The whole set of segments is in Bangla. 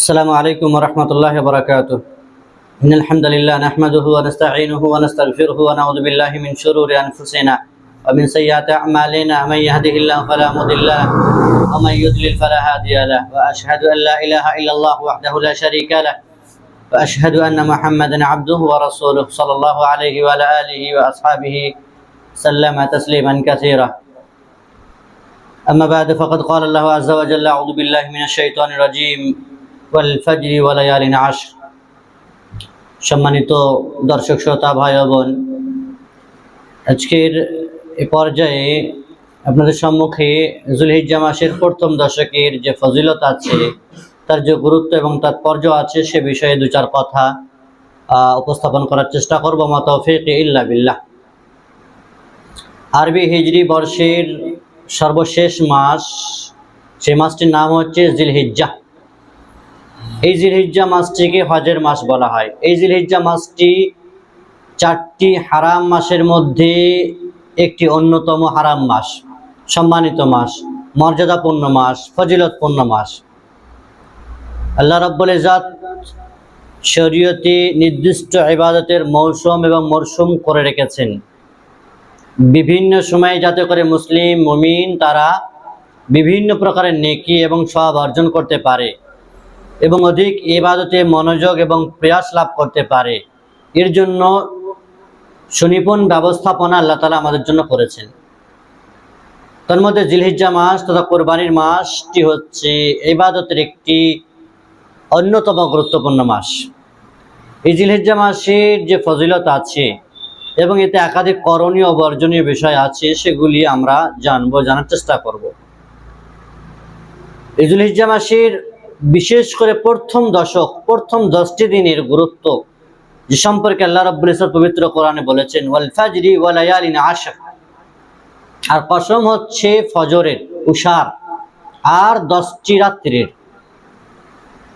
السلام عليكم ورحمة الله وبركاته. إن الحمد لله نحمده ونستعينه ونستغفره ونعوذ بالله من شرور أنفسنا ومن سيئات أعمالنا. من يهده الله فلا مضل له ومن يضلل فلا هادي له. وأشهد أن لا إله إلا الله وحده لا شريك له. وأشهد أن محمدا عبده ورسوله صلى الله عليه وعلى آله وأصحابه سلم تسليما كثيرا. أما بعد فقد قال الله عز وجل أعوذ بالله من الشيطان الرجيم. সম্মানিত দর্শক, শ্রোতা, ভাই বোন, আজকের এ পর্যায়ে আপনাদের সম্মুখে জুলহিজ্জা মাসের প্রথম দশকের যে ফজিলত আছে, তার যে গুরুত্ব এবং তাৎপর্য আছে, সে বিষয়ে দু চার কথা উপস্থাপন করার চেষ্টা করব। মাতফিক ইল্লা বিল্লাহ। আরবি হিজড়ি বর্ষের সর্বশেষ মাস সেই মাসটির নাম হচ্ছে জিলহিজ্জা। এই জিলহিজ্জা মাসটিকে হজের মাস বলা হয়। এই জিলহিজ্জা মাসটি চারটি হারাম মাসের মধ্যে একটি অন্যতম হারাম মাস। সম্মানিত মাস, মর্যাদাপূর্ণ মাস, ফজিলতপূর্ণ মাস। আল্লাহ রব্বুল ইজাত শরীয়তে নির্দিষ্ট ইবাদতের মৌসুম এবং মরশুম করে রেখেছেন। বিভিন্ন সময়ে যাতে করে মুসলিম মুমিন তারা বিভিন্ন প্রকারের নেকি এবং সব অর্জন করতে পারে। এবং অধিক ইবাদতে মনোযোগ এবং প্রয়াস লাভ করতে পারে। এর জন্য সুনিপুণ ব্যবস্থাপনা আল্লাহ তালা আমাদের জন্য করেছেন। তার মধ্যে জিলহিজ্জা মাস তথা কোরবানির মাসটি হচ্ছে ইবাদতের একটি অন্যতম গুরুত্বপূর্ণ মাস। এই জিলহিজ্জা মাসের যে ফজিলত আছে এবং এতে একাধিক করণীয় বর্জনীয় বিষয় আছে, সেগুলি আমরা জানব, জানার চেষ্টা করব। ঈদুল হিজ্জা মাসের বিশেষ করে প্রথম দশক, প্রথম দশটি দিনের গুরুত্ব যে সম্পর্কে আল্লাহ রাব্বুল ইসলাম পবিত্র কোরআনে বলেছেন, ওয়াল ফাজরি আশর। আর কসম হচ্ছে ফজরের উষার, আর দশটি রাত্রির।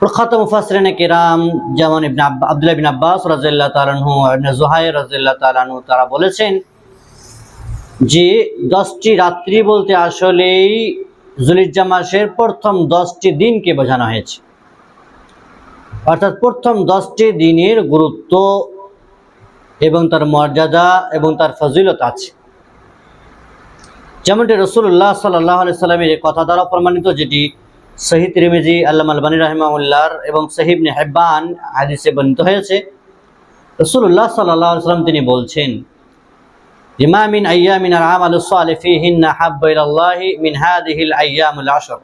প্রখ্যাত মুফাসরিনে কিরাম যেমন ইবনে আব্দুল্লাহ বিন আব্বাস রাজিয়াল্লাহ তালানহু ইবনে জুহাইর রাজিয়াল্লাহ তালানহু তারা বলেছেন যে দশটি রাত্রি বলতে আসলেই জুলিজ্জা মাসের প্রথম দশটি দিনকে বোঝানো হয়েছে। অর্থাৎ প্রথম দশটি দিনের গুরুত্ব এবং তার মর্যাদা এবং তার ফজিলত আছে। যেমনটি রসুল্লাহ সাল্লাহ সাল্লামের কথা দ্বারা প্রমাণিত, যেটি শহীদ রিমিজি আল্লাহ আলবানী রাহিমাউল্লাহর এবং সাহিব হেব্বান হাদিসে বর্ণিত হয়েছে। রসুল্লাহ সাল্লাহ সাল্লাম তিনি বলছেন মা মিন আইয়ামিন আর আমাল সালে ফিহিন্না হাব্বা ইলাল্লাহি মিন হাদিহিল আইয়ামুল আশর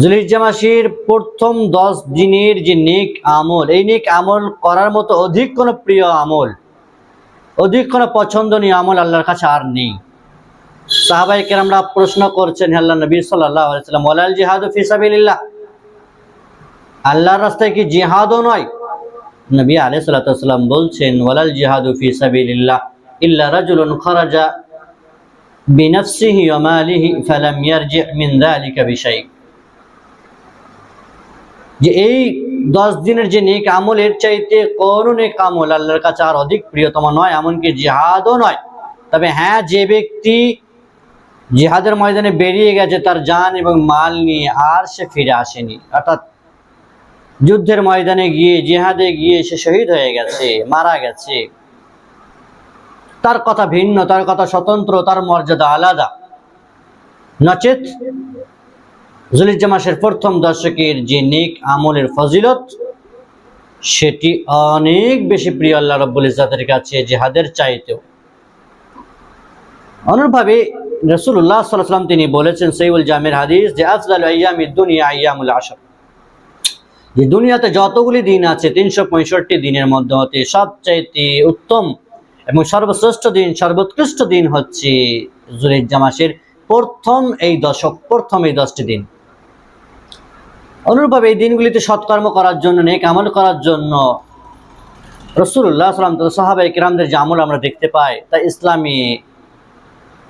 জুলহিজ্জা মাসের প্রথম দশ দিনের যে নেক আমল, এই নেক আমল করার মতো অধিক কোনো প্রিয় আমল, অধিক কোনো পছন্দনীয় আমল আল্লাহর কাছে আর নেই। সাহাবাই কেরামরা প্রশ্ন করছেন আল্লাহ নবী সাল্লাহ সাল্লাম, ওয়ালাল জিহাদ ফি সাবিলিল্লাহ? আল্লাহর রাস্তায় কি জিহাদও নয়? নবী আলাইহিস সাল্লাম বলছেন, ওয়ালাল জিহাদু ফি সাবিলিল্লাহ। ইল্লা রাজুলুন যে এই দশ দিনের যে নেক আমল এর চাইতে কোনো নেক আমল আল্লাহর কাছে আর অধিক প্রিয়তম নয়, এমনকি জিহাদও নয়। তবে হ্যাঁ যে ব্যক্তি জিহাদের ময়দানে বেরিয়ে গেছে, তার জান এবং মাল নিয়ে আর সে ফিরে আসেনি। অর্থাৎ যুদ্ধের ময়দানে গিয়ে, জিহাদে গিয়ে সে শহীদ হয়ে গেছে, মারা গেছে। তার কথা ভিন্ন, তার কথা স্বতন্ত্র, তার মর্যাদা আলাদা। নচেত জুলিজ্জা মাসের প্রথম দশকের যে নেক আমলের ফজিলত, সেটি অনেক বেশি প্রিয় আল্লাহ রব্বুল ইজাতের কাছে, জেহাদের চাইতেও। অনুরূপভাবে রসুল্লাহ সাল্লাম তিনি বলেছেন সৈউল জামের হাদিস যে, আফজাল আয়ামি দুনিয়া আয়ামুল আসর যে দুনিয়াতে যতগুলি দিন আছে, তিনশো পঁয়ষট্টি দিনের মধ্যে হতে সবচাইতে উত্তম এবং সর্বশ্রেষ্ঠ দিন, সর্বোৎকৃষ্ট দিন হচ্ছে জুলিজ্জা মাসের প্রথম এই দশক, প্রথম এই দশটি দিন। অনুরূপভাবে এই দিনগুলিতে সৎকর্ম করার জন্য, নেক আমল করার জন্য রসুল্লাহ সাল্লাম সাহাবাই কিরামদের যে আমল আমরা দেখতে পাই, তা ইসলামী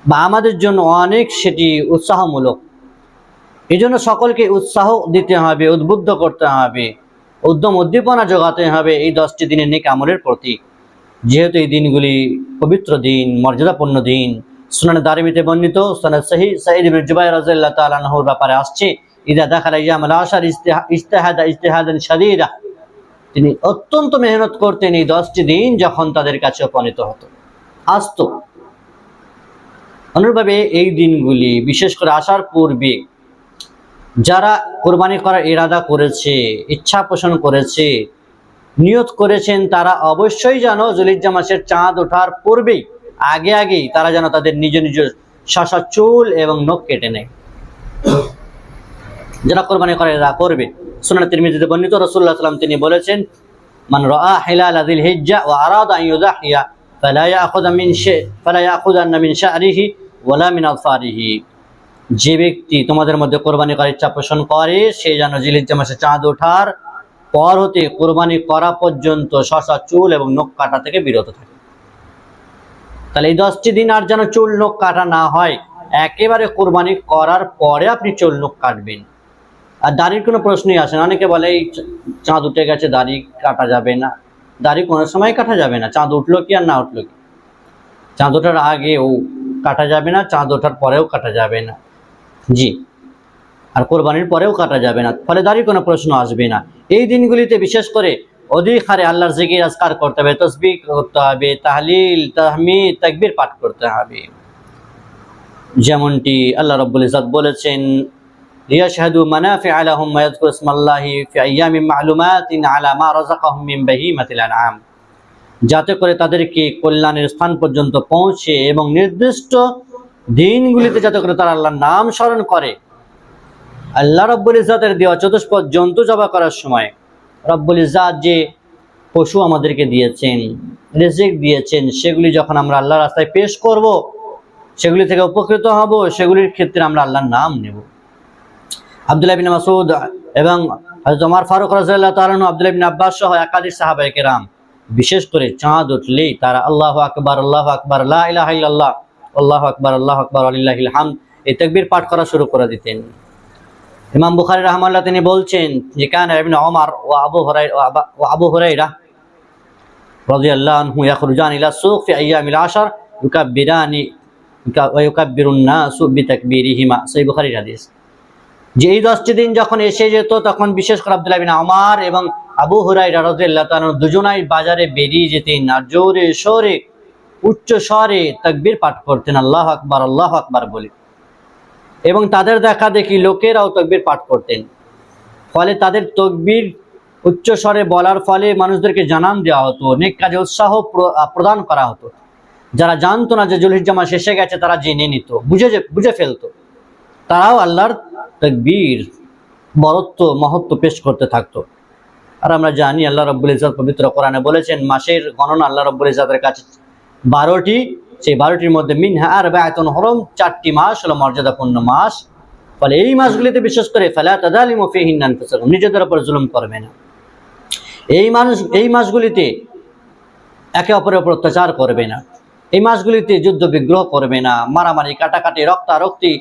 বা আমাদের জন্য অনেক সেটি উৎসাহমূলক। এই জন্য সকলকে উৎসাহ দিতে হবে, উদ্বুদ্ধ করতে হবে, উদ্যম উদ্দীপনা যোগাতে হবে এই দশটি দিনের নেক আমলের প্রতি যেহেতু এই দিনগুলি পবিত্র দিন, মর্যাদাপূর্ণ দিন, সুনান দারিমিতে বর্ণিত, সুনান সহি সাইদ ইবনে জুবাইর রাদিয়াল্লাহু ব্যাপারে আসছে। ইদা দেখাল ইয়াম আল আশার ইস্তেহাদা ইস্তেহাদান শাদীদা। তিনি অত্যন্ত মেহনত করতেন এই দশটি দিন যখন তাদের কাছে উপনীত হতো। আসতো। অনুরূপভাবে এই দিনগুলি বিশেষ করে আসার পূর্বে যারা কোরবানি করার ইরাদা করেছে, ইচ্ছা পোষণ করেছে নিয়ত করেছেন তারা অবশ্যই যেন জলিজ্জা মাসের চাঁদ ওঠার পূর্বেই, আগে আগেই তারা যেন তাদের নিজ নিজ শাসা চুল এবং নখ কেটে নেয়। যারা কোরবানি করে ইরাদা করবে। সুনান তিরমিজিতে বর্ণিত রাসূলুল্লাহ সাল্লাম তিনি বলেছেন, মান রাআ হিলাল যিল হিজ্জা ওয়া আরাদা মিন শে যে ব্যক্তি তোমাদের মধ্যে কোরবানি করার ইচ্ছা পোষণ করে, সে যেন জিলিজ্জা মাসে চাঁদ ওঠার পর হতে কোরবানি করা পর্যন্ত শশা চুল এবং নখ কাটা থেকে বিরত থাকে। তাহলে এই দশটি দিন আর যেন চুল, নখ কাটা না হয়, একেবারে কোরবানি করার পরে আপনি চুল, নখ কাটবেন। আর দাড়ির কোনো প্রশ্নই আসে না। অনেকে বলে, এই চাঁদ উঠে গেছে, দাড়ি কাটা যাবে না। দাড়ি কোনো সময় কাটা যাবে না। চাঁদ উঠল কি আর না উঠল কি? চাঁদ ওঠার আগেও কাটা যাবে না, চাঁদ ওঠার পরেও কাটা যাবে না। জি। আর কোরবানির পরেও কাটা যাবে না। ফলে দাঁড়িয়ে কোনো প্রশ্ন আসবে না। এই দিনগুলিতে বিশেষ করে অধিক হারে আল্লাহর জিকির, আজকার করতে হবে তসবি করতে হবে, তাহলিল, তাহমিদ, তাকবির পাঠ করতে হবে। যেমনটি আল্লাহ রব্বুল ইজাদ বলেছেন মা'লুমাতিন আলা মা যাতে করে তাদেরকে কল্যাণের স্থান পর্যন্ত পৌঁছে এবং নির্দিষ্ট দিনগুলিতে যাতে করে তারা আল্লাহর নাম স্মরণ করে আল্লাহ রব্বুল ইজাতের দেওয়া চতুষ্পদ জন্তু জবা করার সময় রব্বুল ইজাত যে পশু আমাদেরকে দিয়েছেন, রেজেক দিয়েছেন, সেগুলি যখন আমরা আল্লাহ রাস্তায় পেশ করব, সেগুলি থেকে উপকৃত হব, সেগুলির ক্ষেত্রে আমরা আল্লাহর নাম নেব। আবদুল্লাহ বিন মাসুদ এবং ওমর ফারুক রাদিয়াল্লাহু তাআলা আনহু, আব্দুল্লাহ বিন আব্বাস সহ একাধিক সাহাবায়ে কেরাম, বিশেষ করে চাঁদ উঠলেই তারা আল্লাহ আকবার আল্লাহ আকবার, লা ইলাহা ইল্লাল্লাহ, আল্লাহ আকবার আল্লাহ আকবার আলিল্লাহিল হামদ, এই তাকবীর পাঠ করা শুরু করে দিতেন। ইমাম বুখারী রাহমাল্লাহ তিনি বলছেন যে, কান ইবনে ওমর ও আবু হুরাইরা ও আবু হুরাইরা ইয়াখরুজান ইলা ফি আশর ইউকাব্বিরানি বিতাকবীরিহিমা। সহিহ হাদিস। যে এই দশটি দিন যখন এসে যেত, তখন বিশেষ করে আব্দুল্লাহ আমার এবং আবু হুরাইরা রাদিয়াল্লাহু তাআলা দুজনাই বাজারে বেরিয়ে যেতেন আর জোরে সোরে, উচ্চ স্বরে তাকবীর পাঠ করতেন। আল্লাহ আকবার আল্লাহ আকবার বলে। এবং তাদের দেখা দেখি লোকেরাও তকবির পাঠ করতেন। ফলে তাদের তকবির উচ্চ স্বরে বলার ফলে মানুষদেরকে জানান দেওয়া হতো, অনেক কাজে উৎসাহ প্র- প্রদান করা হতো। যারা জানতো না যে জুলহিজ্জা মাস এসে গেছে, তারা জেনে নিত, বুঝে বুঝে ফেলতো। তারাও আল্লাহর তকবীর বরত্ব, মহত্ব পেশ করতে থাকতো। আর আমরা জানি, আল্লাহ রব্বুল ইজাত পবিত্র কোরআনে বলেছেন, মাসের গণনা আল্লাহ রব্বুল ইজাতের কাছে বারোটি সেই বারোটির মধ্যে মিনহা আর বেতন হরম, চারটি মাস হলো মর্যাদাপূর্ণ মাস। ফলে এই মাসগুলিতে বিশেষ করে ফেলা তাদালিম ফিহিন্নান নিজেদের উপর জুলুম করবে না। এই মানুষ, এই মাসগুলিতে একে অপরের উপর অত্যাচার করবে না। এই মাসগুলিতে যুদ্ধ বিগ্রহ করবে না। মারামারি, কাটাকাটি, রক্তারক্তি,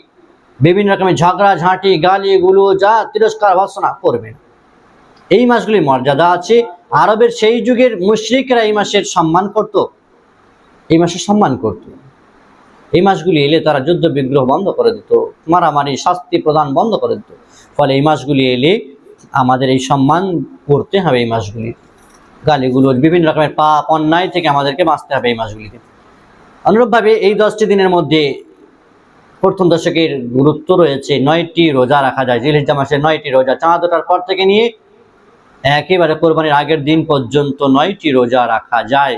বিভিন্ন রকমের ঝগড়া, ঝাঁটি, গালি, গুলো যা তিরস্কার ভর্সনা করবে না। এই মাসগুলির মর্যাদা আছে। আরবের সেই যুগের মুশরিকরা এই মাসের সম্মান করত। এই মাসে সম্মান করত। এই মাসগুলি এলে তারা যুদ্ধ বিগ্রহ বন্ধ করে দিত, মারামারি শাস্তি প্রদান বন্ধ করে দিত। ফলে এই মাসগুলি এলে আমাদের এই সম্মান করতে হবে এই মাসগুলি। গালিগুলো বিভিন্ন রকমের পাপ, অন্যায় থেকে আমাদেরকে বাঁচতে হবে এই মাসগুলিতে অনুরূপভাবে এই দশটি দিনের মধ্যে প্রথম দশকের গুরুত্ব রয়েছে, নয়টি রোজা রাখা যায়। জিলহিজ্জা মাসে নয়টি রোজা, চাঁদ ওঠার পর থেকে নিয়ে একেবারে কোরবানির আগের দিন পর্যন্ত নয়টি রোজা রাখা যায়।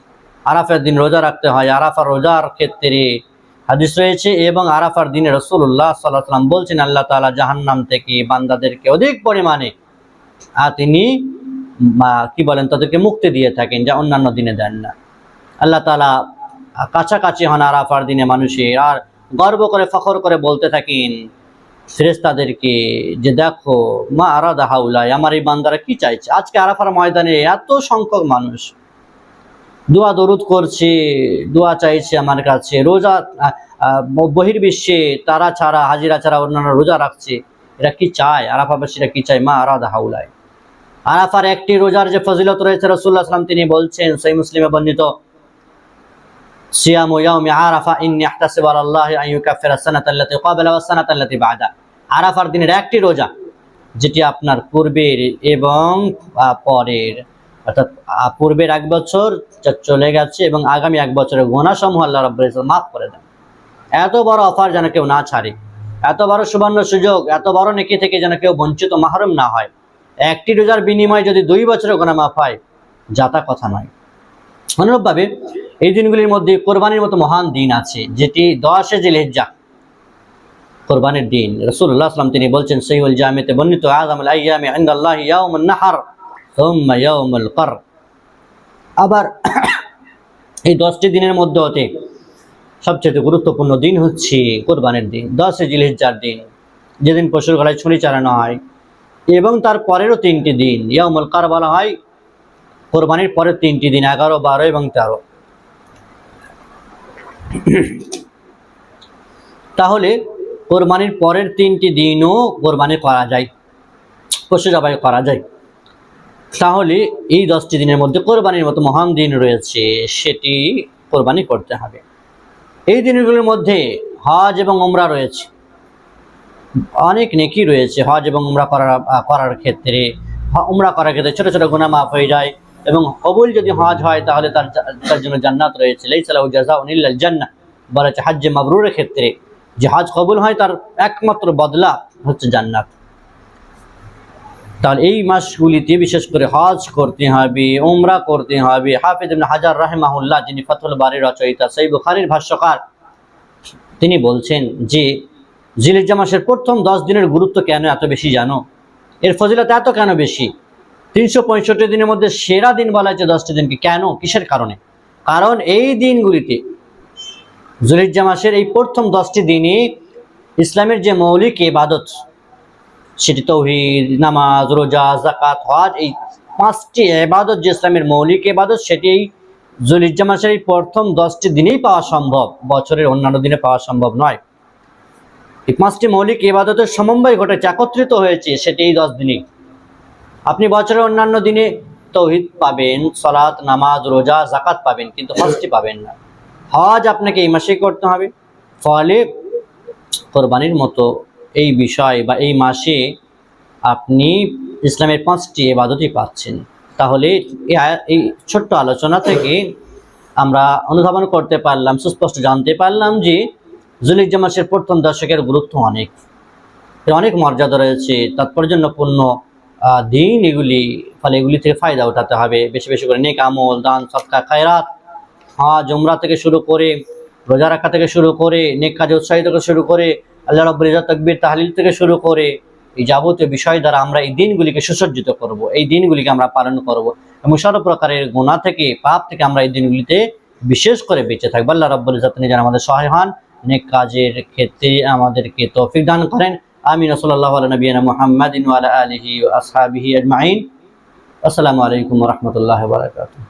আরাফার দিন রোজা রাখতে হয়, আরাফার রোজার ক্ষেত্রে হাদিস রয়েছে এবং আরাফার দিনে রসুল্লাহ সাল্লাহ সাল্লাম বলছেন, আল্লাহ তাআলা জাহান্নাম থেকে বান্দাদেরকে অধিক পরিমাণে তিনি কি বলেন, তাদেরকে মুক্তি দিয়ে থাকেন, যা অন্যান্য দিনে দেন না। আল্লাহ তালা কাছাকাছি হন আরাফার দিনে মানুষের, আর গর্ব করে, ফখর করে বলতে থাকেন ফেরেস্তাদেরকে যে দেখো, মা আরাদা হাউলাই, আমার এই বান্দারা কি চাইছে? আজকে আরাফার ময়দানে এত সংখ্যক মানুষ দোয়া দরুদ করছে, দোয়া চাইছে আমার কাছে। রোজা বহির্বিশ্বে তারা ছাড়া, হাজিরা ছাড়া অন্যান্য রোজা রাখছে, এরা কি চায়? আরাফাবাসীরা কি চায়? মা আরাদা হাউলায় আরাফার একটি রোজার যে ফজিলত রয়েছে রসুল্লাহ আসলাম তিনি বলছেন সেই মুসলিমে বর্ণিত বাদা। আরাফার দিনের একটি রোজা, যেটি আপনার পূর্বের এবং পরের অর্থাৎ পূর্বের এক বছর চলে গেছে এবং আগামী এক বছরের গোনা সমূহ আল্লাহ রাব্বুল ইজ্জত মাফ করে দেন। এত বড় অফার যেন কেউ না ছাড়ে, এত বড় সুবর্ণ সুযোগ, এত বড় নেকি থেকে যেন কেউ বঞ্চিত মাহরুম না হয়। একটি রোজার বিনিময়ে যদি দুই বছরের গোনা মাফ হয় যাতা কথা নয়। অনুরূপভাবে, এই দিনগুলির মধ্যে কোরবানির মতো মহান দিন আছে, যেটি দশে জিলেহজ্জা। কোরবানির দিন রসুল্লাহ আসলাম তিনি বলছেন সৈউল জামেতে বর্ণিত আজমুল আইয়ামে ইনদাল্লাহ ইয়াউমুন নাহার। আবার এই দশটি দিনের মধ্যে হতে সবচেয়ে গুরুত্বপূর্ণ দিন হচ্ছে কোরবানির দিন দশে জিলহিজ্জার দিন, যেদিন পশুর গলায় ছুরি চালানো হয় এবং তার পরেরও তিনটি দিন, ইয়াউমুল কার বলা হয় কোরবানির পরের তিনটি দিন, এগারো, বারো এবং তেরো। তাহলে কোরবানির পরের তিনটি দিনও কোরবানি করা যায়, পশু জবাই করা যায়। তাহলে এই দশটি দিনের মধ্যে কোরবানির মতো মহান দিন রয়েছে, সেটি কোরবানি করতে হবে। এই দিনগুলোর মধ্যে হজ এবং উমরা রয়েছে। অনেক নেকি রয়েছে হজ এবং উমরা করার করার ক্ষেত্রে। হ- উমরা করার ক্ষেত্রে ছোট ছোট গুনাহ মাফ হয়ে যায় এবং কবুল যদি হজ হয়, তাহলে তার তার জন্য জান্নাত রয়েছে। লাইসালাহু জাযাউন ইল্লাল জান্নাহ বলা হচ্ছে হজ্জে মাবরুরের ক্ষেত্রে যে হজ কবুল হয়, তার একমাত্র বদলা হচ্ছে জান্নাত। তাহলে এই মাসগুলিতে বিশেষ করে হজ করতে হবে, উমরা করতে হবে। হাফিজ হাজার রাহিমাহুল্লাহ, যিনি ফাতুল বাড়ির রচয়িতা, সেই বুখারীর ভাষ্যকার, তিনি বলছেন যে জিলিজ্জা মাসের প্রথম দশ দিনের গুরুত্ব কেন এত বেশি জানো? এর ফজিলত এত কেন বেশি? তিনশো পঁয়ষট্টি দিনের মধ্যে সেরা দিন বলা হয়েছে দশটি দিনকে। কেন? কিসের কারণে? কারণ এই দিনগুলিতে জুলিজ্জা মাসের এই প্রথম দশটি দিনই ইসলামের যে মৌলিক ইবাদত সেটি তৌহিদ, নামাজ, রোজা জাকাত হজ, এই পাঁচটি এবাদত যে ইসলামের মৌলিক এবাদত, সেটি এই জুলিজ্জা মাসের এই প্রথম দশটি দিনেই পাওয়া সম্ভব, বছরের অন্যান্য দিনে পাওয়া সম্ভব নয়। এই পাঁচটি মৌলিক ইবাদতের সমন্বয় ঘটেছে, একত্রিত হয়েছে, সেটি এই দশ দিনেই। আপনি বছরের অন্যান্য দিনে তৌহিদ পাবেন সলাৎ নামাজ, রোজা জাকাত পাবেন, কিন্তু হজটি পাবেন না। হজ আপনাকে এই মাসেই করতে হবে। ফলে কোরবানির মতো এই বিষয় বা এই মাসে আপনি ইসলামের পাঁচটি এবাদতই পাচ্ছেন। তাহলে এই ছোট্ট আলোচনা থেকে আমরা অনুধাবন করতে পারলাম, সুস্পষ্ট জানতে পারলাম যে জুলিজ্জা মাসের প্রথম দশকের গুরুত্ব অনেক। অনেক মর্যাদা রয়েছে, তাৎপর্যপূর্ণ দিন এগুলি, ফলে এগুলি থেকে ফায়দা উঠাতে হবে। বেশি বেশি করে নেক আমল, দান, সৎকা, খায়রাত, হজ, উমরা থেকে শুরু করে, রোজা রাখা থেকে শুরু করে, নেক কাজে উৎসাহিত থেকে শুরু করে আল্লাহ রব্বুল ইজ্জত তকবির তাহলিল থেকে শুরু করে এই যাবতীয় বিষয় দ্বারা আমরা এই দিনগুলিকে সুসজ্জিত করব, এই দিনগুলিকে আমরা পালন করব এবং সর্ব প্রকারের গুণা থেকে, পাপ থেকে আমরা এই দিনগুলিতে বিশেষ করে বেঁচে থাকব। আল্লাহ রব্বুল ইজ্জত যেন আমাদের সহায় হন নেক কাজের ক্ষেত্রে আমাদেরকে তৌফিক দান করেন। আমিন। সাল্লাল্লাহু আলা নবিয়িনা মুহাম্মাদিন আলিহি আসহাবিহি আজমাইন। আসসালামু আলাইকুম রাহমাতুল্লাহি ওয়া বারাকাতুহু।